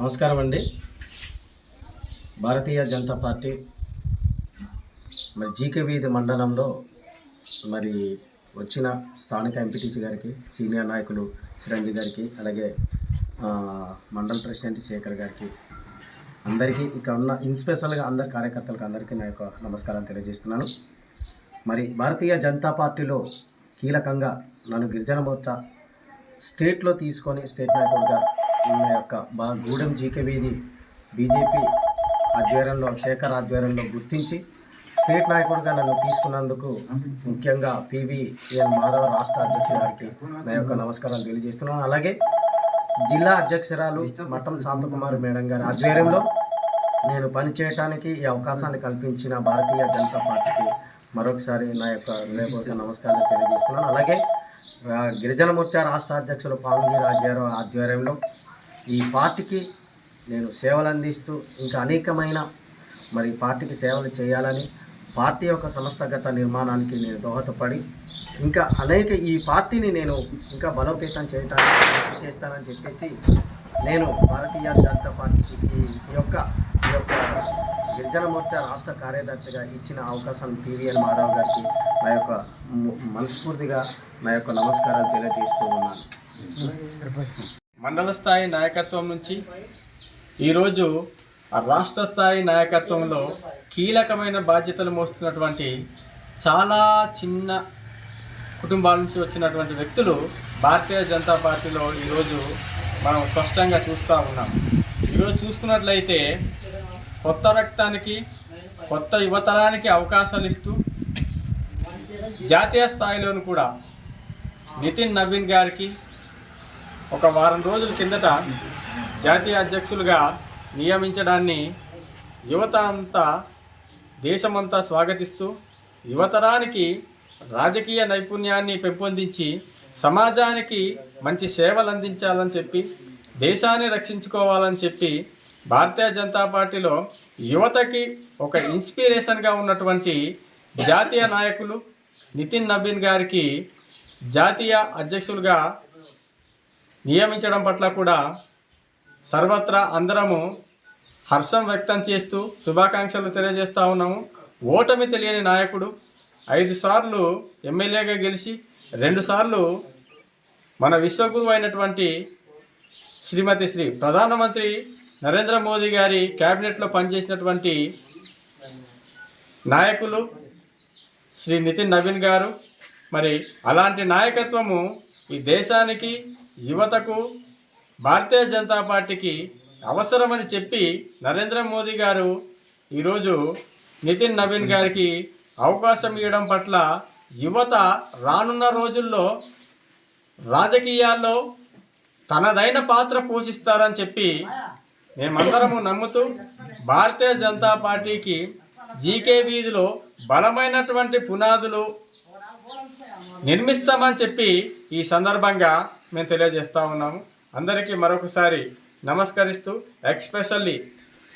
నమస్కారం అండి. భారతీయ జనతా పార్టీ మరి జీకే వీధి మండలంలో మరి వచ్చిన స్థానిక ఎంపీటీసీ గారికి సీనియర్ నాయకులు చిరంజీవి గారికి అలాగే మండల ప్రెసిడెంట్ శేఖర్ గారికి అందరికీ ఇక్కడ ఉన్న ఇన్స్పెషల్గా అందరి కార్యకర్తలకు అందరికీ నా యొక్క నమస్కారం తెలియజేస్తున్నాను. మరి భారతీయ జనతా పార్టీలో కీలకంగా నన్ను గిరిజన మోర్చా స్టేట్లో తీసుకొని స్టేట్ నాయకుడిగా నా యొక్క బా గూడెం జీకే వీధి బీజేపీ ఆధ్వర్యంలో శేఖర్ ఆధ్వర్యంలో గుర్తించి స్టేట్ నాయకుడిగా నన్ను తీసుకున్నందుకు ముఖ్యంగా పివిఎన్ మాధవ రాష్ట్ర అధ్యక్షుడు గారికి నా యొక్క నమస్కారాలు తెలియజేస్తున్నాను. అలాగే జిల్లా అధ్యక్షురాలు మఠం శాంతకుమార్ మేడం గారి ఆధ్వర్యంలో నేను పనిచేయటానికి ఈ అవకాశాన్ని కల్పించిన భారతీయ జనతా పార్టీకి మరొకసారి నా యొక్క హృదయపూర్వక నమస్కారాలు తెలియజేస్తున్నాను. అలాగే గిరిజన మోర్చా రాష్ట్ర అధ్యక్షులు పాంగి రాజారావు ఆధ్వర్యంలో ఈ పార్టీకి నేను సేవలు అందిస్తూ ఇంకా అనేకమైన మరి పార్టీకి సేవలు చేయాలని పార్టీ యొక్క సంస్థగత నిర్మాణానికి నేను దోహదపడి ఇంకా అనేక ఈ పార్టీని నేను ఇంకా బలోపేతం చేయడానికి కృషి చేస్తానని చెప్పేసి నేను భారతీయ జనతా పార్టీకి ఈ యొక్క ఈ యొక్క గిరిజన మోర్చా రాష్ట్ర కార్యదర్శిగా ఇచ్చిన అవకాశాన్ని పివిఎన్ మాధవ్ గారికి నా యొక్క మనస్ఫూర్తిగా నా యొక్క నమస్కారాలు తెలియజేస్తూ ఉన్నాను. మండల స్థాయి నాయకత్వం నుంచి ఈరోజు ఆ రాష్ట్ర స్థాయి నాయకత్వంలో కీలకమైన బాధ్యతలు మోస్తున్నటువంటి చాలా చిన్న కుటుంబాల నుంచి వచ్చినటువంటి వ్యక్తులు భారతీయ జనతా పార్టీలో ఈరోజు మనం స్పష్టంగా చూస్తూ ఉన్నాం. ఈరోజు చూసుకున్నట్లయితే కొత్త రక్తానికి కొత్త యువతరానికి అవకాశాలు ఇస్తూ జాతీయ స్థాయిలోను కూడా నితిన్ నవీన్ గారికి ఒక వారం రోజుల కిందట జాతీయ అధ్యక్షులుగా నియమించడాన్ని యువత అంతా దేశమంతా స్వాగతిస్తూ యువతరానికి రాజకీయ నైపుణ్యాన్ని పెంపొందించి సమాజానికి మంచి సేవలు అందించాలని చెప్పి దేశాన్ని రక్షించుకోవాలని చెప్పి భారతీయ జనతా పార్టీలో యువతకి ఒక ఇన్స్పిరేషన్గా ఉన్నటువంటి జాతీయ నాయకులు నితిన్ నబీన్ గారికి జాతీయ అధ్యక్షులుగా నియమించడం పట్ల కూడా సర్వత్రా అందరము హర్షం వ్యక్తం చేస్తూ శుభాకాంక్షలు తెలియజేస్తూ ఉన్నాము. ఓటమి తెలియని నాయకుడు ఐదు సార్లు ఎమ్మెల్యేగా గెలిచి రెండుసార్లు మన విశ్వగురువు అయినటువంటి శ్రీమతి శ్రీ ప్రధానమంత్రి నరేంద్ర మోదీ గారి క్యాబినెట్లో పనిచేసినటువంటి నాయకులు శ్రీ నితిన్ నవీన్ గారు మరి అలాంటి నాయకత్వము ఈ దేశానికి యువతకు భారతీయ జనతా పార్టీకి అవసరమని చెప్పి నరేంద్ర మోదీ గారు ఈరోజు నితిన్ నవీన్ గారికి అవకాశం ఇవ్వడం పట్ల యువత రానున్న రోజుల్లో రాజకీయాల్లో తనదైన పాత్ర పోషిస్తారని చెప్పి మేమందరము నమ్ముతూ భారతీయ జనతా పార్టీకి జీకే వీధిలో బలమైనటువంటి పునాదులు నిర్మిస్తామని చెప్పి ఈ సందర్భంగా మేము తెలియజేస్తా ఉన్నాము. అందరికీ మరొకసారి నమస్కరిస్తూ ఎక్స్పెషల్లీ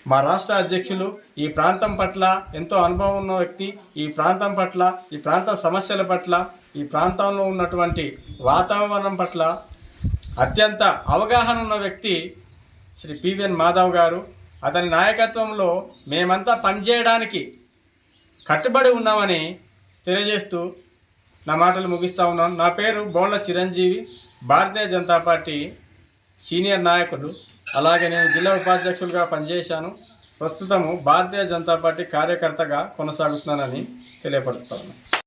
మా రాష్ట్ర అధ్యక్షులు ఈ ప్రాంతం పట్ల ఎంతో అనుభవం ఉన్న వ్యక్తి ఈ ప్రాంతం పట్ల ఈ ప్రాంత సమస్యల పట్ల ఈ ప్రాంతంలో ఉన్నటువంటి వాతావరణం పట్ల అత్యంత అవగాహన ఉన్న వ్యక్తి శ్రీ పివిఎన్ మాధవ్ గారు అతని నాయకత్వంలో మేమంతా పనిచేయడానికి కట్టుబడి ఉన్నామని తెలియజేస్తూ నా మాటలు ముగిస్తూ ఉన్నాను. నా పేరు బోళ్ళ చిరంజీవి. భారతీయ జనతా పార్టీ సీనియర్ నాయకుడు అలాగే నేను జిల్లా ఉపాధ్యక్షులుగా పనిచేశాను. ప్రస్తుతము భారతీయ జనతా పార్టీ కార్యకర్తగా కొనసాగుతున్నానని తెలియపరుస్తాను.